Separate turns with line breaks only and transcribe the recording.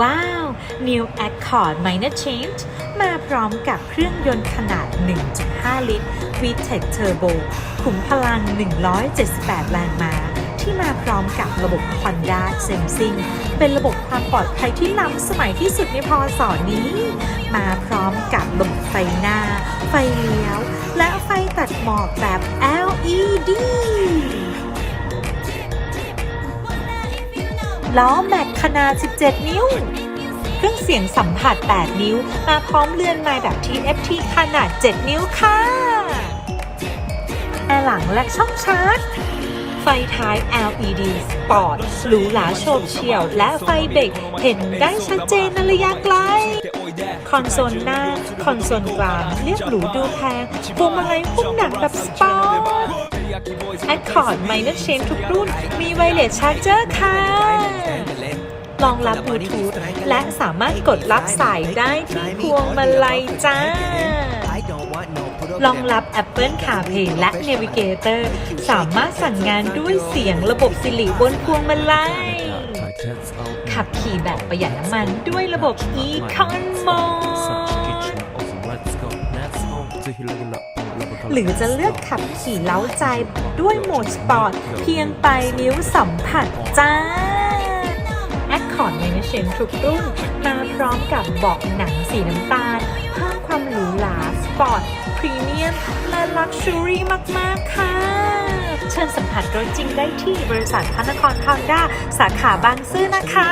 ว้าว New Accord Minor Change มาพร้อมกับเครื่องยนต์ขนาด 1.5 ลิตร VTEC Turbo ขุมพลัง 178 แรงม้า ที่มาพร้อมกับระบบ Honda Sensing เป็นระบบความปลอดภัยที่ล้ำสมัยที่สุดในพศนี้ มาพร้อมกับระบบไฟหน้า ไฟเลี้ยว และไฟตัดหมอกแบบ LED ล้อแม็กขนาด 17 นิ้ว เครื่องเสียงสัมผัส 8 นิ้ว มาพร้อมเรือนไม้แบบ TFT ขนาด 7 นิ้วค่ะแอร์หลังและช่องชาร์จ ไฟท้าย LED สปอร์ตหรูหราโฉบเฉี่ยว และไฟเบรกเห็นได้ชัดเจนในระยะไกล คอนโซลหน้า คอนโซลกลาง เรียบหรูดูแพงพวงมาลัยหุ้มหนังแบบสปอร์ต Accord Minor Change ทุกรุ่น มีไวเลสชาร์เจอร์ค่ะ รองรับบลูทูธและสามารถกดรับสายได้ที่พวงมาลัยจ้า รองรับ Apple CarPlay และ Navigator สามารถสั่งงานด้วยเสียงระบบสิริบนพวงมาลัย ขับขี่แบบประหยัดน้ำมันด้วยระบบ Econ Mode หรือจะเลือกขับขี่เล้าใจด้วยโหมดสปอร์ต เพียงไปนิ้วสัมผัสจ้า Accord m a n a g e n ทุกรุ่นมาพร้อมกับเบาะหนังสีน้ำตาลเพิ่มความหรูหราสปอร์ตพรีเมียมและลักชัวรี่มาก ๆ ค่ะ เชิญสัมผัสรถจริงได้ที่บริษัทพระนครฮอนด้าสาขาบางซื่อนะคะ